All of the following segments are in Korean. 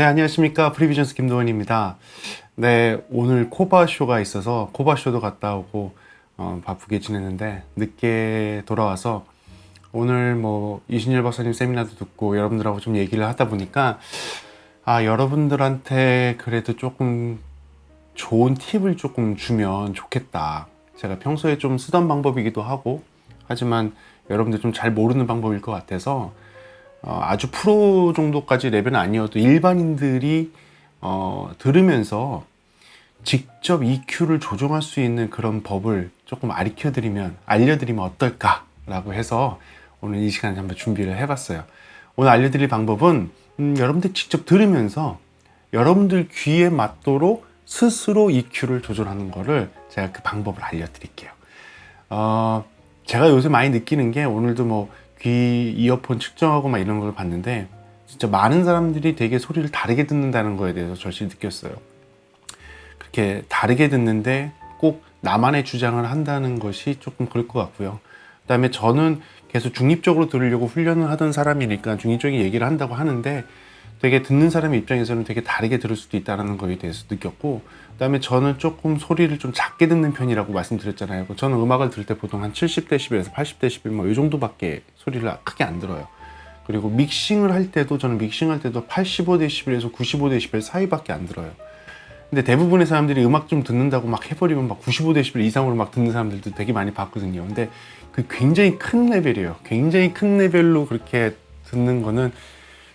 네, 안녕하십니까. 프리비전스 김도원입니다. 네, 오늘 코바쇼가 있어서 코바쇼도 갔다 오고 어, 바쁘게 지냈는데 늦게 돌아와서 오늘 뭐 이신열 박사님 세미나도 듣고 여러분들하고 좀 얘기를 하다 보니까 아, 여러분들한테 그래도 조금 좋은 팁을 조금 주면 좋겠다. 제가 평소에 좀 쓰던 방법이기도 하고 하지만 여러분들 좀 잘 모르는 방법일 것 같아서 어, 아주 프로 정도까지 레벨은 아니어도 일반인들이 어, 들으면서 직접 EQ를 조정할 수 있는 그런 법을 조금 가르쳐 드리면 알려드리면 어떨까라고 해서 오늘 이 시간에 한번 준비를 해봤어요. 오늘 알려드릴 방법은 음, 여러분들 직접 들으면서 여러분들 귀에 맞도록 스스로 EQ를 조절하는 거를 제가 그 방법을 알려드릴게요. 어, 제가 요새 많이 느끼는 게 오늘도 뭐 귀 이어폰 측정하고 막 이런 걸 봤는데 진짜 많은 사람들이 되게 소리를 다르게 듣는다는 거에 대해서 절실히 느꼈어요. 그렇게 다르게 듣는데 꼭 나만의 주장을 한다는 것이 조금 그럴 것 같고요. 그다음에 저는 계속 중립적으로 들으려고 훈련을 하던 사람이니까 중립적인 얘기를 한다고 하는데 되게 듣는 사람 입장에서는 되게 다르게 들을 수도 있다는 거에 대해서 느꼈고 그다음에 저는 조금 소리를 좀 작게 듣는 편이라고 말씀드렸잖아요. 저는 음악을 들을 때 보통 한 70dB에서 80dB 뭐이 정도밖에 소리를 크게 안 들어요. 그리고 믹싱을 할 때도 저는 믹싱할 때도 85dB에서 95dB 사이밖에 안 들어요. 근데 대부분의 사람들이 음악 좀 듣는다고 막 해버리면 막 95dB 이상으로 막 듣는 사람들도 되게 많이 봤거든요. 근데 그 굉장히 큰 레벨이에요. 굉장히 큰 레벨로 그렇게 듣는 거는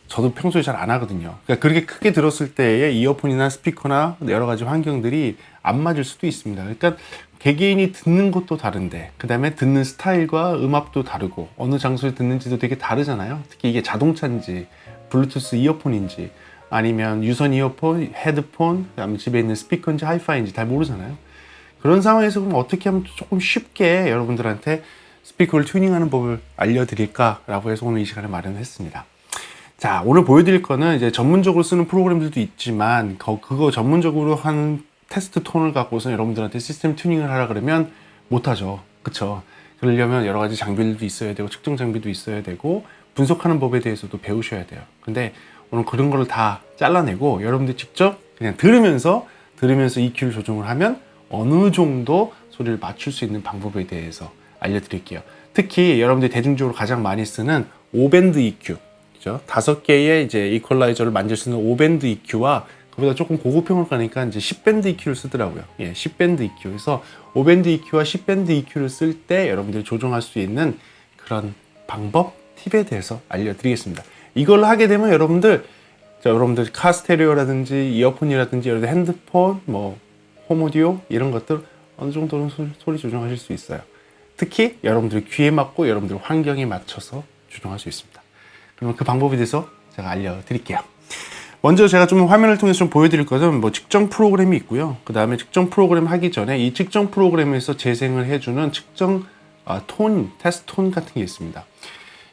저도 평소에 잘 안 하거든요. 그러니까 그렇게 크게 들었을 때에 이어폰이나 스피커나 여러 가지 환경들이 안 맞을 수도 있습니다. 그러니까 개개인이 듣는 것도 다른데, 그 다음에 듣는 스타일과 음압도 다르고, 어느 장소에 듣는지도 되게 다르잖아요. 특히 이게 자동차인지, 블루투스 이어폰인지, 아니면 유선 이어폰, 헤드폰, 그다음에 집에 있는 스피커인지 하이파이인지 잘 모르잖아요. 그런 상황에서 그럼 어떻게 하면 조금 쉽게 여러분들한테 스피커를 튜닝하는 법을 알려드릴까라고 해서 오늘 이 시간에 마련했습니다. 자, 오늘 보여드릴 거는 이제 전문적으로 쓰는 프로그램들도 있지만, 그거 전문적으로 하는 테스트 톤을 갖고서 여러분들한테 시스템 튜닝을 하라 그러면 못하죠. 그쵸? 그러려면 여러 가지 장비들도 있어야 되고, 측정 장비도 있어야 되고, 분석하는 법에 대해서도 배우셔야 돼요. 근데 오늘 그런 거를 다 잘라내고, 여러분들 직접 그냥 들으면서, 들으면서 EQ를 조정을 하면 어느 정도 소리를 맞출 수 있는 방법에 대해서 알려드릴게요. 특히 여러분들이 대중적으로 가장 많이 쓰는 오밴드 EQ, 있죠. 다섯 개의 이제 이퀄라이저를 만질 수 있는 5밴드 EQ와 그보다 조금 고급형을 가니까 이제 10밴드 EQ를 쓰더라고요. 예, 10밴드 EQ. 그래서 5밴드 EQ와 10밴드 EQ를 쓸 때 여러분들이 조정할 수 있는 그런 방법, 팁에 대해서 알려드리겠습니다. 이걸 하게 되면 여러분들, 자, 여러분들 카스테레오라든지 이어폰이라든지 여러 핸드폰, 뭐 홈오디오 이런 것들 어느 정도는 소, 소리 조정하실 수 있어요. 특히 여러분들 귀에 맞고 여러분들 환경에 맞춰서 조정할 수 있습니다. 그러면 그 방법에 대해서 제가 알려드릴게요. 먼저 제가 좀 화면을 통해서 좀 보여드릴 것은 뭐 측정 프로그램이 있고요. 그 다음에 측정 프로그램 하기 전에 이 측정 프로그램에서 재생을 해주는 측정 아, 톤, 테스트 톤 같은 게 있습니다.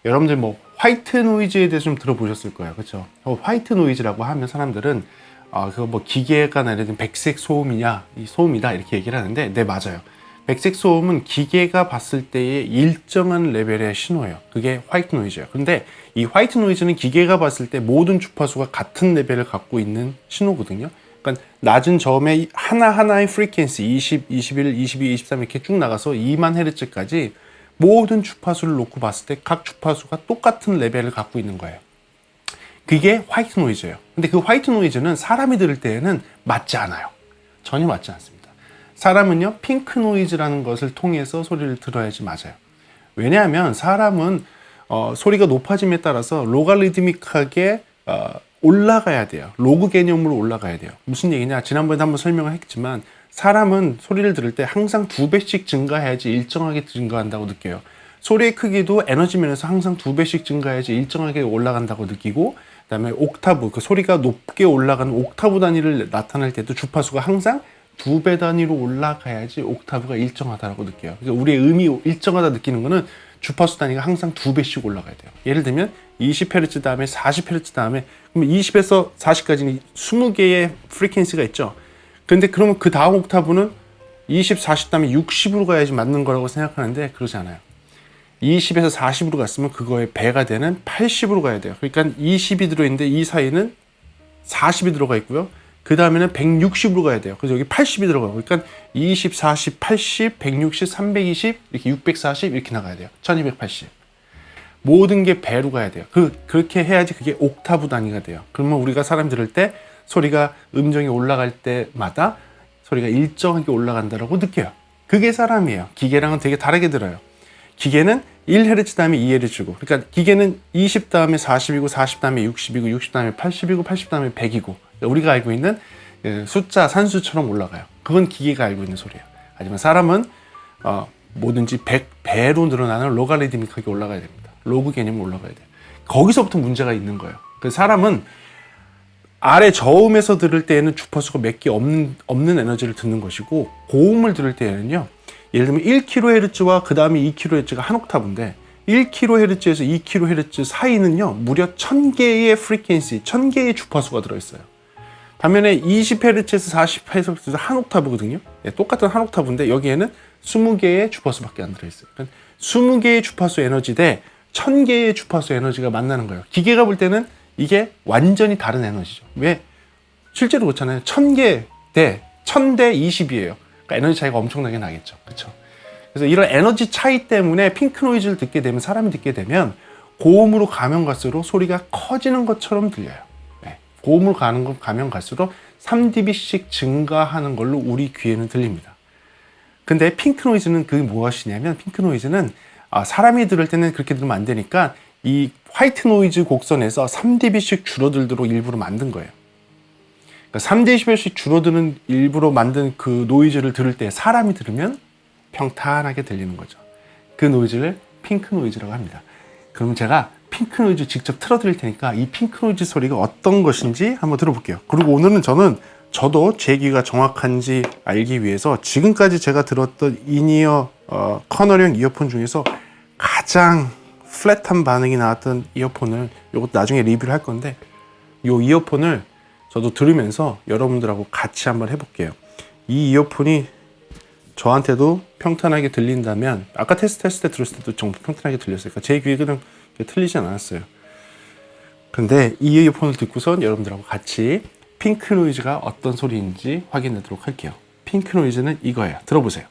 여러분들 뭐 화이트 노이즈에 대해서 좀 들어보셨을 거예요. 그렇죠? 화이트 노이즈라고 하면 사람들은 아, 그거 뭐 기계가 내는 백색 소음이냐, 이 소음이다 이렇게 얘기를 하는데 네 맞아요. 백색 소음은 기계가 봤을 때의 일정한 레벨의 신호예요. 그게 화이트 노이즈예요. 근데 이 화이트 노이즈는 기계가 봤을 때 모든 주파수가 같은 레벨을 갖고 있는 신호거든요. 그러니까 낮은 점에 하나하나의 프리퀀시 20, 21, 22, 23 이렇게 쭉 나가서 2만 헤르츠까지 모든 주파수를 놓고 봤을 때 각 주파수가 똑같은 레벨을 갖고 있는 거예요. 그게 화이트 노이즈예요. 근데 그 화이트 노이즈는 사람이 들을 때에는 맞지 않아요. 전혀 맞지 않습니다. 사람은요, 핑크 노이즈라는 것을 통해서 소리를 들어야지 맞아요. 왜냐하면 사람은 어, 소리가 높아짐에 따라서 로가리드믹하게 어, 올라가야 돼요. 로그 개념으로 올라가야 돼요. 무슨 얘기냐? 지난번에 한번 설명을 했지만 사람은 소리를 들을 때 항상 두 배씩 증가해야지 일정하게 증가한다고 느껴요. 소리의 크기도 에너지 면에서 항상 두 배씩 증가해야지 일정하게 올라간다고 느끼고 그다음에 옥타브 그 소리가 높게 올라가는 옥타브 단위를 나타낼 때도 주파수가 항상 두 배 단위로 올라가야지 옥타브가 일정하다고 느껴요. 그러니까 우리의 음이 일정하다 느끼는 거는 주파수 단위가 항상 두 배씩 올라가야 돼요. 예를 들면 20Hz 다음에 40Hz 다음에 그럼 20에서 40까지는 20개의 프리퀀시가 있죠. 근데 그러면 그 다음 옥타브는 20, 40 다음에 60으로 가야지 맞는 거라고 생각하는데 그러지 않아요. 20에서 40으로 갔으면 그거의 배가 되는 80으로 가야 돼요. 그러니까 20이 들어있는데 이 사이는 40이 들어가 있고요. 그 다음에는 160으로 가야 돼요. 그래서 여기 80이 들어가요. 그러니까 20, 40, 80, 160, 320, 이렇게 640 이렇게 나가야 돼요. 1280. 모든 게 배로 가야 돼요. 그, 그렇게 해야지 그게 옥타브 단위가 돼요. 그러면 우리가 사람 들을 때 소리가 음정이 올라갈 때마다 소리가 일정하게 올라간다라고 느껴요. 그게 사람이에요. 기계랑은 되게 다르게 들어요. 기계는 1Hz 다음에 2Hz고, 그러니까 기계는 20 다음에 40이고, 40 다음에 60이고, 60 다음에 80이고, 80 다음에 100이고, 우리가 알고 있는 그 숫자 산수처럼 올라가요. 그건 기계가 알고 있는 소리예요. 하지만 사람은 어, 뭐든지 100배로 늘어나는 로가리드믹하게 올라가야 됩니다. 로그 개념 올라가야 돼요. 거기서부터 문제가 있는 거예요. 그 사람은 아래 저음에서 들을 때에는 주파수가 몇 개 없는, 없는 에너지를 듣는 것이고 고음을 들을 때에는요. 예를 들면 1kHz와 그 다음에 2kHz가 한 옥타브인데 1kHz에서 2kHz 사이는요. 무려 1000개의 프리퀀시, 1000개의 주파수가 들어있어요. 반면에 20Hz에서 40Hz에서 한 옥타브거든요. 네, 똑같은 한 옥타브인데 여기에는 20개의 주파수밖에 안 들어있어요. 그러니까 20개의 주파수 에너지 대 1000개의 주파수 에너지가 만나는 거예요. 기계가 볼 때는 이게 완전히 다른 에너지죠. 왜? 실제로 그렇잖아요. 1000개 대 1000대 20이에요. 그러니까 에너지 차이가 엄청나게 나겠죠. 그렇죠? 그래서 이런 에너지 차이 때문에 핑크 노이즈를 듣게 되면 사람이 듣게 되면 고음으로 가면 갈수록 소리가 커지는 것처럼 들려요. 네. 고음으로 가는 거 가면 갈수록 3dB씩 증가하는 걸로 우리 귀에는 들립니다. 근데 핑크 노이즈는 그 무엇이냐면 핑크 노이즈는 아, 사람이 들을 때는 그렇게 들으면 안 되니까 이 화이트 노이즈 곡선에서 3dB씩 줄어들도록 일부러 만든 거예요. 그러니까 3dB씩 줄어드는 일부러 만든 그 노이즈를 들을 때 사람이 들으면 평탄하게 들리는 거죠. 그 노이즈를 핑크 노이즈라고 합니다. 그러면 제가 핑크 노이즈 직접 틀어드릴 테니까 이 핑크 노이즈 소리가 어떤 것인지 한번 들어볼게요. 그리고 오늘은 저는 저도 제 귀가 정확한지 알기 위해서 지금까지 제가 들었던 이니어 어, 커널형 이어폰 중에서 가장 플랫한 반응이 나왔던 이어폰을 이것도 나중에 리뷰를 할 건데 이 이어폰을 저도 들으면서 여러분들하고 같이 한번 해볼게요. 이 이어폰이 저한테도 평탄하게 들린다면 아까 테스트 했을 때 들었을 때도 정말 평탄하게 들렸어요. 그러니까 제 귀에 그냥 틀리진 않았어요. 근데 이 이어폰을 듣고선 여러분들하고 같이 핑크 노이즈가 어떤 소리인지 확인하도록 할게요. 핑크 노이즈는 이거예요. 들어보세요.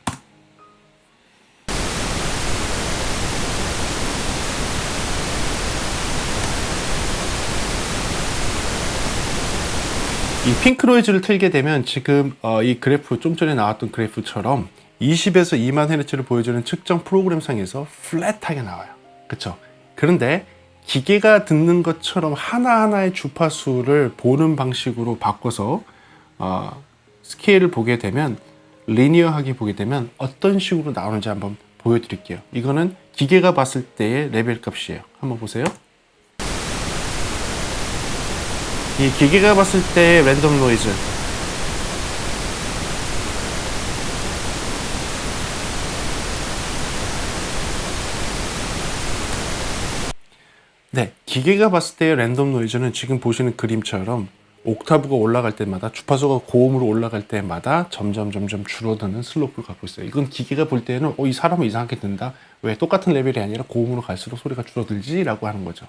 이 핑크 노이즈를 틀게 되면 지금 어, 이 그래프 좀 전에 나왔던 그래프처럼 20에서 2만 헤르츠를 보여주는 측정 프로그램상에서 플랫하게 나와요. 그쵸? 그런데 기계가 듣는 것처럼 하나하나의 주파수를 보는 방식으로 바꿔서 어, 스케일을 보게 되면 리니어하게 보게 되면 어떤 식으로 나오는지 한번 보여드릴게요. 이거는 기계가 봤을 때의 레벨 값이에요. 한번 보세요. 이 기계가 봤을 때 랜덤 노이즈 네, 기계가 봤을 때의 랜덤 노이즈는 지금 보시는 그림처럼 옥타브가 올라갈 때마다 주파수가 고음으로 올라갈 때마다 점점 점점 줄어드는 슬로프를 갖고 있어요. 이건 기계가 볼 때는 어, 이 사람은 이상하게 듣는다. 왜 똑같은 레벨이 아니라 고음으로 갈수록 소리가 줄어들지라고 하는 거죠.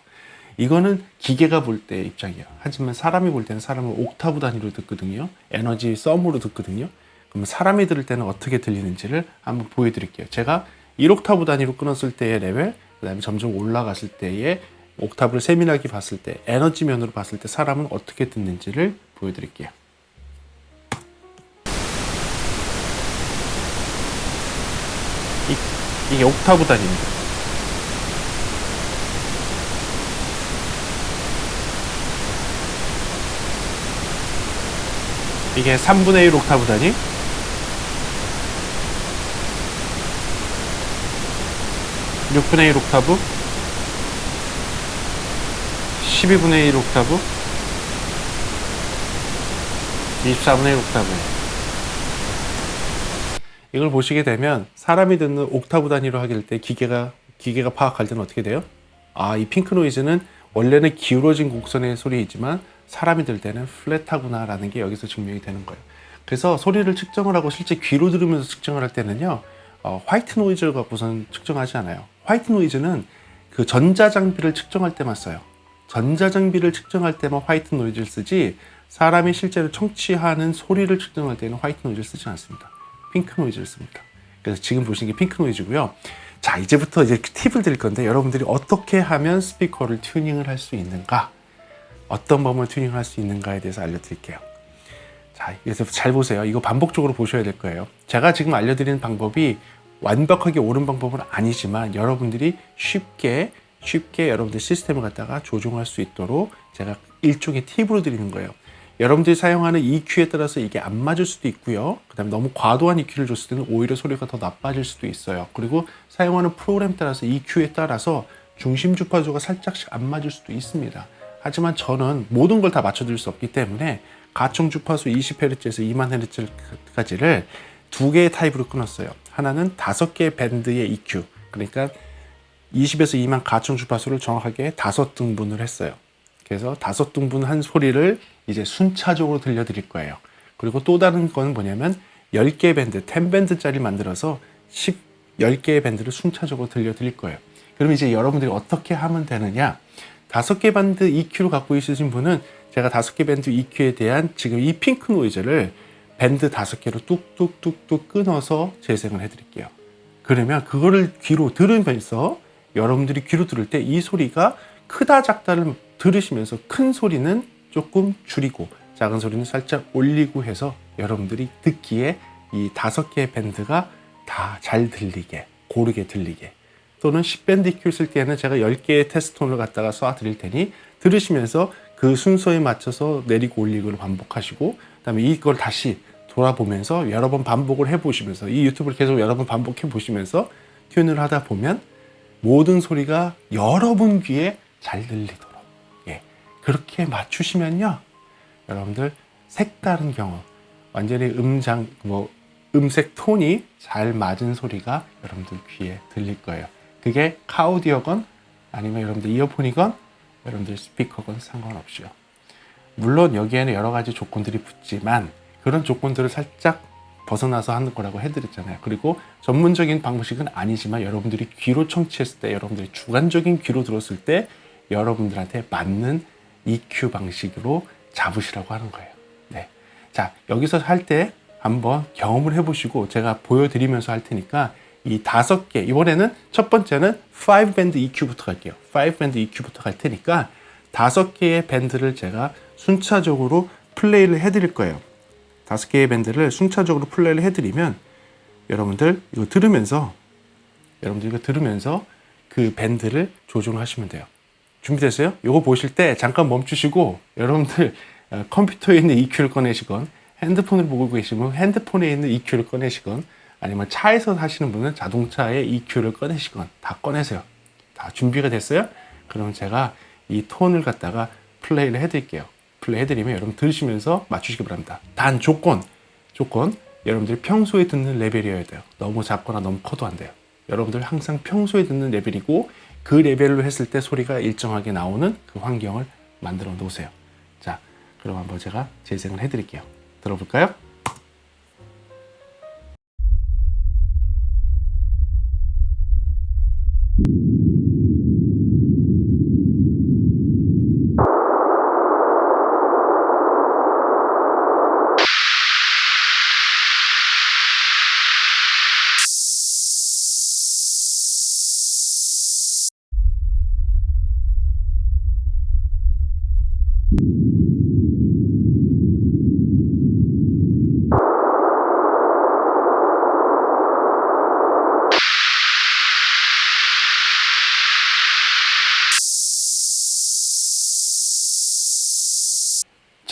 이거는 기계가 볼 때 입장이에요. 하지만 사람이 볼 때는 사람은 옥타브 단위로 듣거든요. 에너지 썸으로 듣거든요. 그러면 사람이 들을 때는 어떻게 들리는지를 한번 보여드릴게요. 제가 1옥타브 단위로 끊었을 때의 레벨, 그 다음에 점점 올라갔을 때의 옥타브를 세밀하게 봤을 때, 에너지 면으로 봤을 때 사람은 어떻게 듣는지를 보여드릴게요. 이, 이게 옥타브 단위입니다. 이게 3분의 1 옥타브 단위 (6분의 1 옥타브) 12분의 1 옥타브 24분의 1 옥타브 이걸 보시게 되면 사람이 듣는 옥타브 단위로 하길 때 기계가 기계가 파악할 때는 어떻게 돼요? 아 이 핑크 노이즈는 원래는 기울어진 곡선의 소리이지만 사람이 들 때는 플랫하구나 라는 게 여기서 증명이 되는 거예요. 그래서 소리를 측정을 하고 실제 귀로 들으면서 측정을 할 때는요, 어, 화이트 노이즈를 갖고선 측정하지 않아요. 화이트 노이즈는 그 전자 장비를 측정할 때만 써요. 전자장비를 측정할 때만 화이트 노이즈를 쓰지 사람이 실제로 청취하는 소리를 측정할 때는 화이트 노이즈를 쓰지 않습니다. 핑크 노이즈를 씁니다. 그래서 지금 보시는 게 핑크 노이즈고요. 자, 이제부터 이제 팁을 드릴 건데 여러분들이 어떻게 하면 스피커를 튜닝을 할 수 있는가? 어떤 방법을 튜닝을 할 수 있는가에 대해서 알려드릴게요. 자, 그래서 잘 보세요. 이거 반복적으로 보셔야 될 거예요. 제가 지금 알려드리는 방법이 완벽하게 옳은 방법은 아니지만 여러분들이 쉽게 쉽게 여러분들 시스템을 갖다가 조종할 수 있도록 제가 일종의 팁으로 드리는 거예요. 여러분들이 사용하는 EQ에 따라서 이게 안 맞을 수도 있고요. 그 다음에 너무 과도한 EQ를 줬을 때는 오히려 소리가 더 나빠질 수도 있어요. 그리고 사용하는 프로그램 따라서 EQ에 따라서 중심 주파수가 살짝씩 안 맞을 수도 있습니다. 하지만 저는 모든 걸 다 맞춰드릴 수 없기 때문에 가청 주파수 20Hz에서 2만 Hz까지를 두 개의 타입으로 끊었어요. 하나는 다섯 개의 밴드의 EQ, 그러니까 20에서 2만 가청 주파수를 정확하게 다섯 등분을 했어요. 그래서 다섯 등분한 소리를 이제 순차적으로 들려드릴 거예요. 그리고 또 다른 건 뭐냐면 10개 밴드, 10밴드짜리 만들어서 10, 10개의 밴드를 순차적으로 들려드릴 거예요. 그럼 이제 여러분들이 어떻게 하면 되느냐? 다섯 개 밴드 EQ를 갖고 있으신 분은 제가 다섯 개 밴드 EQ에 대한 지금 이 핑크 노이즈를 밴드 다섯 개로 뚝뚝뚝뚝 끊어서 재생을 해드릴게요. 그러면 그거를 귀로 들으면서 여러분들이 귀로 들을 때 이 소리가 크다 작다를 들으시면서 큰 소리는 조금 줄이고 작은 소리는 살짝 올리고 해서 여러분들이 듣기에 이 다섯 개의 밴드가 다 잘 들리게 고르게 들리게. 또는 10밴드 EQ 쓸 때는 제가 10개의 테스톤을 갖다가 쏴 드릴 테니 들으시면서 그 순서에 맞춰서 내리고 올리고를 반복하시고 그다음에 이걸 다시 돌아보면서 여러 번 반복을 해 보시면서 이 유튜브를 계속 여러 번 반복해 보시면서 튠을 하다 보면 모든 소리가 여러분 귀에 잘 들리도록 예 그렇게 맞추시면요 여러분들 색다른 경험 완전히 음장 뭐 음색 톤이 잘 맞은 소리가 여러분들 귀에 들릴 거예요. 그게 카우디어건 아니면 여러분들 이어폰이건 여러분들 스피커건 상관없이요. 물론 여기에는 여러 가지 조건들이 붙지만 그런 조건들을 살짝 벗어나서 하는 거라고 해드렸잖아요. 그리고 전문적인 방식은 아니지만 여러분들이 귀로 청취했을 때, 여러분들이 주관적인 귀로 들었을 때 여러분들한테 맞는 EQ 방식으로 잡으시라고 하는 거예요. 네. 자, 여기서 할 때 한번 경험을 해보시고 제가 보여드리면서 할 테니까 이 다섯 개, 이번에는 첫 번째는 5밴드 EQ부터 갈게요. 5밴드 EQ부터 갈 테니까 다섯 개의 밴드를 제가 순차적으로 플레이를 해드릴 거예요. 다섯 개의 밴드를 순차적으로 플레이를 해드리면 여러분들 이거 들으면서 여러분들 이거 들으면서 그 밴드를 조정하시면 돼요. 준비됐어요? 이거 보실 때 잠깐 멈추시고 여러분들 어, 컴퓨터에 있는 EQ를 꺼내시건 핸드폰을 보고 계시면 핸드폰에 있는 EQ를 꺼내시건 아니면 차에서 하시는 분은 자동차의 EQ를 꺼내시건 다 꺼내세요. 다 준비가 됐어요? 그러면 제가 이 톤을 갖다가 플레이를 해드릴게요. 플레이 해드리면 여러분 들으시면서 맞추시기 바랍니다. 단 조건, 조건, 여러분들이 평소에 듣는 레벨이어야 돼요. 너무 작거나 너무 커도 안 돼요. 여러분들 항상 평소에 듣는 레벨이고 그 레벨로 했을 때 소리가 일정하게 나오는 그 환경을 만들어 놓으세요. 자, 그럼 한번 제가 재생을 해드릴게요. 들어볼까요?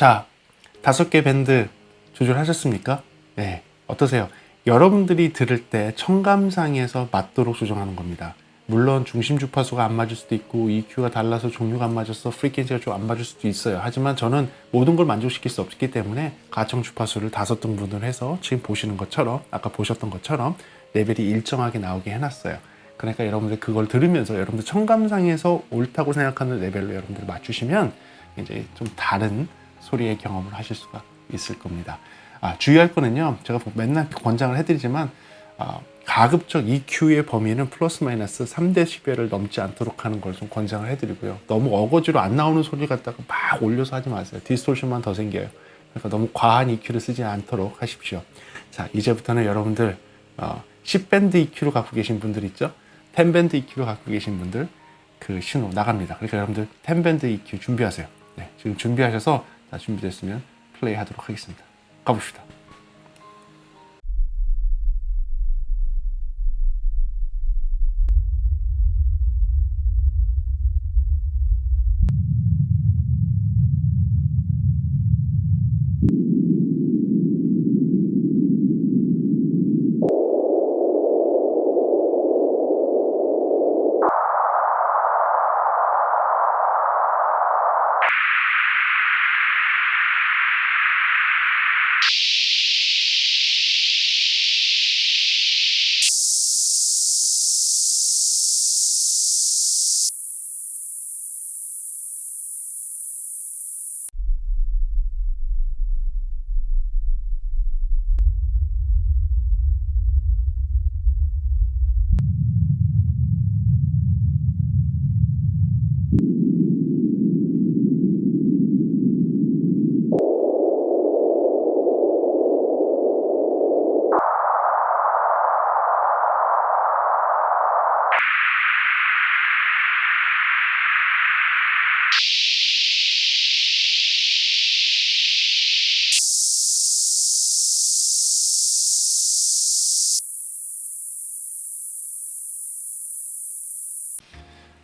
자, 다섯 개 밴드 조절하셨습니까? 네. 어떠세요? 여러분들이 들을 때 청감상에서 맞도록 조정하는 겁니다. 물론 중심 주파수가 안 맞을 수도 있고 EQ가 달라서 종류가 안 맞아서 프리퀀시가 좀 안 맞을 수도 있어요. 하지만 저는 모든 걸 만족시킬 수 없기 때문에 가청 주파수를 다섯 등분을 해서 지금 보시는 것처럼 아까 보셨던 것처럼 레벨이 일정하게 나오게 해놨어요. 그러니까 여러분들 그걸 들으면서 여러분들 청감상에서 옳다고 생각하는 레벨로 여러분들 맞추시면 이제 좀 다른 소리의 경험을 하실 수가 있을 겁니다. 아, 주의할 거는요. 제가 맨날 권장을 해드리지만 아, 가급적 EQ의 범위는 플러스 마이너스 3데시벨을 넘지 않도록 하는 걸 좀 권장을 해드리고요. 너무 어거지로 안 나오는 소리 갖다가 막 올려서 하지 마세요. 디스토션만 더 생겨요. 그러니까 너무 과한 EQ를 쓰지 않도록 하십시오. 자, 이제부터는 여러분들 어, 10밴드 EQ로 갖고 계신 분들 있죠? 10밴드 EQ로 갖고 계신 분들 그 신호 나갑니다. 그러니까 여러분들 10밴드 EQ 준비하세요. 네, 지금 준비하셔서 다 준비됐으면 플레이 하도록 하겠습니다. 가봅시다.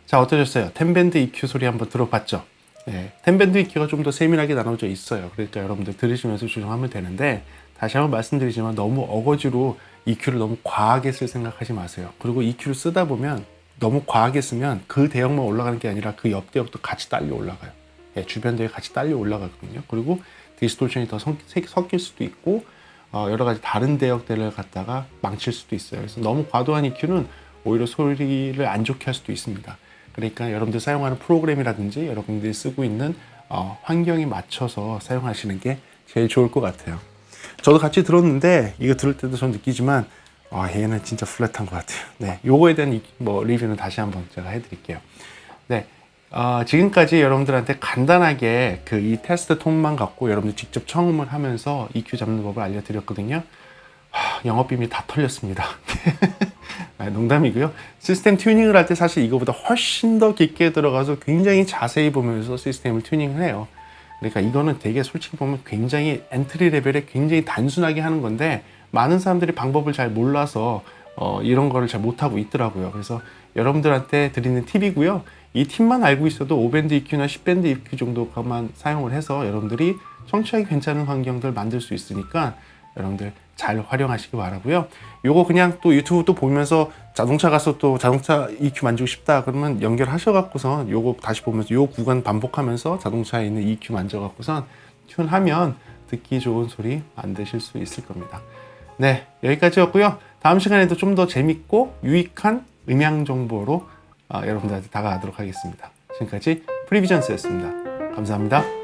자 어떠셨어요? 텐밴드 EQ 소리 한번 들어봤죠? 네, 텐밴드 EQ가 좀 더 세밀하게 나눠져 있어요. 그러니까 여러분들 들으시면서 조정하면 되는데 다시 한번 말씀드리지만 너무 어거지로 EQ를 너무 과하게 쓸 생각하지 마세요. 그리고 EQ를 쓰다 보면 너무 과하게 쓰면 그 대역만 올라가는 게 아니라 그 옆 대역도 같이 딸려 올라가요. 예, 주변 대역 같이 딸려 올라가거든요. 그리고 디스토션이 더 섞- 섞일 수도 있고 어, 여러 가지 다른 대역들을 갖다가 망칠 수도 있어요. 그래서 너무 과도한 EQ는 오히려 소리를 안 좋게 할 수도 있습니다. 그러니까 여러분들 사용하는 프로그램이라든지 여러분들이 쓰고 있는 어, 환경에 맞춰서 사용하시는 게 제일 좋을 것 같아요. 저도 같이 들었는데 이거 들을 때도 전 느끼지만 아 얘는 진짜 플랫한 것 같아요. 네, 요거에 대한 이- 뭐 리뷰는 다시 한번 제가 해드릴게요. 네, 어, 지금까지 여러분들한테 간단하게 그 이 테스트 톤만 갖고 여러분들 직접 청음을 하면서 EQ 잡는 법을 알려드렸거든요. 하, 영업 비밀 다 털렸습니다. 아, 농담이고요. 시스템 튜닝을 할 때 사실 이거보다 훨씬 더 깊게 들어가서 굉장히 자세히 보면서 시스템을 튜닝을 해요. 그러니까 이거는 되게 솔직히 보면 굉장히 엔트리 레벨에 굉장히 단순하게 하는 건데 많은 사람들이 방법을 잘 몰라서 어, 이런 거를 잘 못하고 있더라고요. 그래서 여러분들한테 드리는 팁이고요. 이 팁만 알고 있어도 5밴드 EQ나 10밴드 EQ 정도만 사용을 해서 여러분들이 청취하기 괜찮은 환경들 만들 수 있으니까 여러분들 잘 활용하시기 바라고요. 요거 그냥 또 유튜브 또 보면서 자동차 가서 또 자동차 EQ 만지고 싶다 그러면 연결하셔 갖고선 요거 다시 보면서 요 구간 반복하면서 자동차에 있는 EQ 만져 갖고선 튠하면 듣기 좋은 소리 만드실 수 있을 겁니다. 네 여기까지였고요. 다음 시간에도 좀 더 재밌고 유익한 음향 정보로 아, 여러분들한테 다가가도록 하겠습니다. 지금까지 프리비전스였습니다. 감사합니다.